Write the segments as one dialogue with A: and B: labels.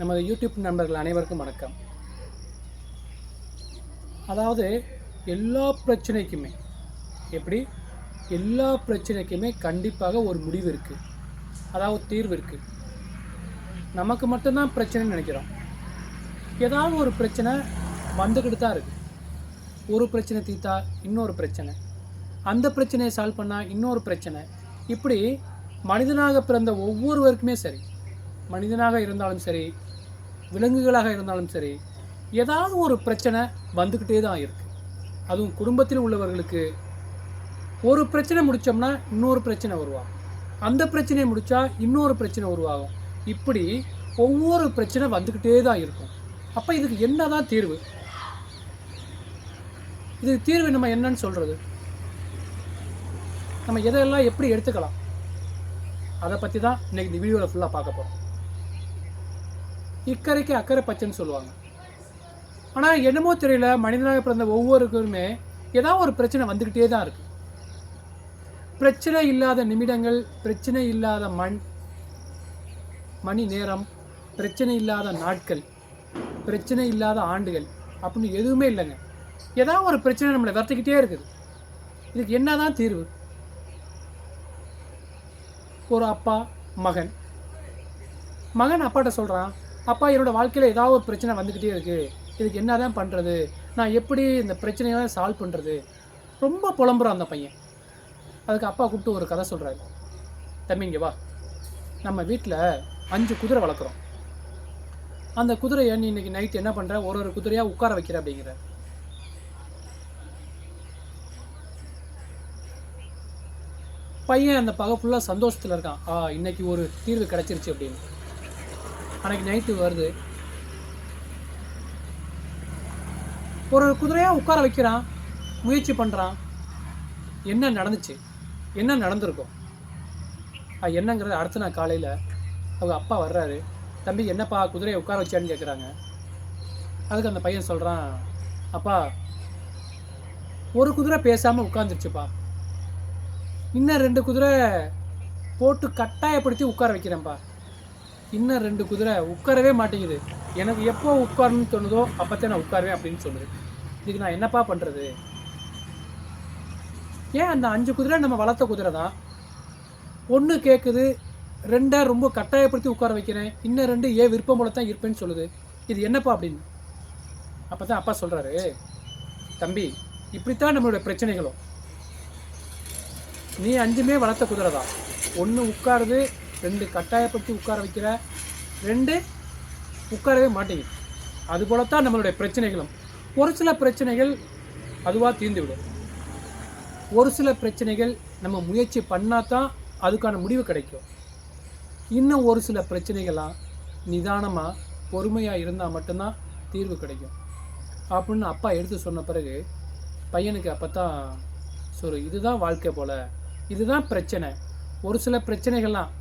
A: நமது யூடியூப் நண்பர்கள் அனைவருக்கும் வணக்கம். அதாவது எல்லா பிரச்சனைக்குமே எப்படி? எல்லா பிரச்சனைக்குமே கண்டிப்பாக ஒரு முடிவு இருக்குது அதாவது தீர்வு இருக்குது நமக்கு மட்டும்தான் பிரச்சனைன்னு நினைக்கிறோம். ஏதாவது ஒரு பிரச்சனை வந்துக்கிட்டு தான் இருக்குது ஒரு பிரச்சனை தீர்த்தா இன்னொரு பிரச்சனை. அந்த பிரச்சனையை சால்வ் பண்ணால் இன்னொரு பிரச்சனை. இப்படி மனிதனாக பிறந்த ஒவ்வொருவருக்குமே சரி. மனிதனாக இருந்தாலும் சரி விலங்குகளாக இருந்தாலும் சரி ஏதாவது ஒரு பிரச்சனை வந்துக்கிட்டே தான் இருக்குது அதுவும் குடும்பத்தில் உள்ளவர்களுக்கு ஒரு பிரச்சனை முடித்தோம்னா இன்னொரு பிரச்சனை உருவாகும். அந்த பிரச்சனையை முடித்தா இன்னொரு பிரச்சனை உருவாகும். இப்படி ஒவ்வொரு பிரச்சனை வந்துக்கிட்டே தான் இருக்கும். அப்போ இதுக்கு என்ன தான் தீர்வு? இதுக்கு தீர்வு நம்ம என்னன்னு சொல்கிறது நம்ம எதையெல்லாம் எப்படி எடுத்துக்கலாம்? அதை பற்றி தான் இன்னைக்கு இந்த வீடியோவில் ஃபுல்லாக பார்க்க போகிறோம் இக்கரைக்கு அக்கறை பச்சைன்னு சொல்லுவாங்க. ஆனால் என்னமோ தெரியல மனிதனாக பிறந்த ஒவ்வொருக்குமே ஏதாவது ஒரு பிரச்சனை வந்துக்கிட்டே தான் இருக்குது பிரச்சனை இல்லாத நிமிடங்கள் பிரச்சனை இல்லாத மண் மணி நேரம் பிரச்சனை இல்லாத நாட்கள் பிரச்சனை இல்லாத ஆண்டுகள் அப்படின்னு எதுவுமே இல்லைங்க. ஏதாவது ஒரு பிரச்சனை நம்மளை வருத்திக்கிட்டே இருக்குது. இதுக்கு என்ன தான் தீர்வு? ஒரு அப்பா மகன். மகன் அப்பாட்ட சொல்கிறான் அப்பா என்னோடய வாழ்க்கையில் ஏதாவது ஒரு பிரச்சனை வந்துக்கிட்டே இருக்குது இதுக்கு என்ன தான் பண்ணுறது நான் எப்படி இந்த பிரச்சனையை சால்வ் பண்ணுறது ரொம்ப புலம்புறான் அந்த பையன். அதுக்கு அப்பா கூப்பிட்டு ஒரு கதை சொல்கிறாரு தம்பிங்க வா. நம்ம வீட்டில் அஞ்சு குதிரை வளர்க்குறோம். அந்த குதிரையை நீ இன்னைக்கு நைட் என்ன பண்ணுற ஒரு ஒரு குதிரையாக உட்கார வைக்கிற அப்படிங்கிற. பையன் அந்த பகை ஃபுல்லாக சந்தோஷத்தில் இருக்கான். ஆ இன்னைக்கு ஒரு தீர்வு கிடச்சிருச்சு அப்படின்னு. அன்றைக்கி நைட்டு வருது. ஒரு ஒரு குதிரையாக உட்கார வைக்கிறான் முயற்சி பண்ணுறான் என்ன நடந்துச்சு? என்ன நடந்திருக்கும்? அது என்னங்கிறது அடுத்த நாள் காலையில் அவங்க அப்பா வர்றாரு. தம்பி என்னப்பா குதிரையை உட்கார வச்சான்னு கேட்குறாங்க அதுக்கு அந்த பையன் சொல்கிறான் அப்பா ஒரு குதிரை பேசாமல் உட்காந்துருச்சுப்பா இன்னும் ரெண்டு குதிரை போட்டு கட்டாயப்படுத்தி உட்கார வைக்கிறேன்ப்பா. இன்னும் ரெண்டு குதிரை உட்காரவே மாட்டேங்குது. எனக்கு எப்போ உட்காரணும்னு தோணுதோ அப்போத்தான் நான் உட்காருவேன் அப்படின்னு சொல்லுது. இதுக்கு நான் என்னப்பா பண்ணுறது ஏன் அந்த அஞ்சு குதிரை நம்ம வளர்த்த குதிரை தான்? ஒன்று கேட்குது ரெண்டை ரொம்ப கட்டாயப்படுத்தி உட்கார வைக்கிறேன். இன்னும் ரெண்டு ஏன் விருப்பம் போல தான் இருப்பேன்னு சொல்லுது. இது என்னப்பா அப்படின்னு? அப்போ தான் அப்பா சொல்கிறாரு தம்பி இப்படித்தான் நம்மளுடைய பிரச்சனைகளும். நீ அஞ்சுமே வளர்த்த குதிரை தான். ஒன்று உட்காருது ரெண்டு கட்டாயப்படுத்தி உட்கார வைக்கிற ரெண்டு உட்காரவே மாட்டேங்குது அதுபோலத்தான் நம்மளுடைய பிரச்சனைகளும். ஒரு சில பிரச்சனைகள் அதுவாக தீர்ந்து விடும் ஒரு சில பிரச்சனைகள் நம்ம முயற்சி பண்ணால் தான் அதுக்கான முடிவு கிடைக்கும். இன்னும் ஒரு சில பிரச்சனைகள்லாம் நிதானமாக பொறுமையாக இருந்தால் மட்டும்தான் தீர்வு கிடைக்கும். அப்படின்னு அப்பா எடுத்து சொன்ன பிறகு பையனுக்கு அப்போ தான் சரி இதுதான் வாழ்க்கை போல் இதுதான் பிரச்சனை. ஒரு சில பிரச்சனைகள்லாம்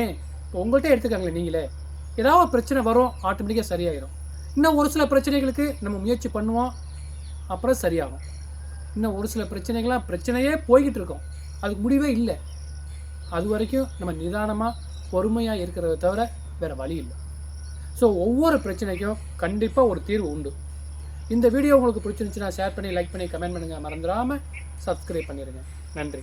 A: ஏன்? இப்போ உங்கள்கிட்ட எடுத்துக்காங்களே நீங்களே. ஏதாவது பிரச்சனை வரும் ஆட்டோமேட்டிக்காக சரியாயிடும் இன்னும் ஒரு சில பிரச்சனைகளுக்கு நம்ம முயற்சி பண்ணுவோம் அப்புறம் சரியாகும். இன்னும் ஒரு சில பிரச்சனைகள்லாம் பிரச்சனையே போய்கிட்டு இருக்கோம். அதுக்கு முடிவே இல்லை. அது வரைக்கும் நம்ம நிதானமாக பொறுமையாக இருக்கிறத தவிர வேறு வழி இல்லை. ஸோ ஒவ்வொரு பிரச்சனைக்கும் கண்டிப்பாக ஒரு தீர்வு உண்டு. இந்த வீடியோ உங்களுக்கு பிடிச்சிருந்துச்சுன்னா ஷேர் பண்ணி லைக் பண்ணி கமெண்ட் பண்ணுங்கள் மறந்துடாமல் சப்ஸ்கிரைப் பண்ணிடுங்க நன்றி.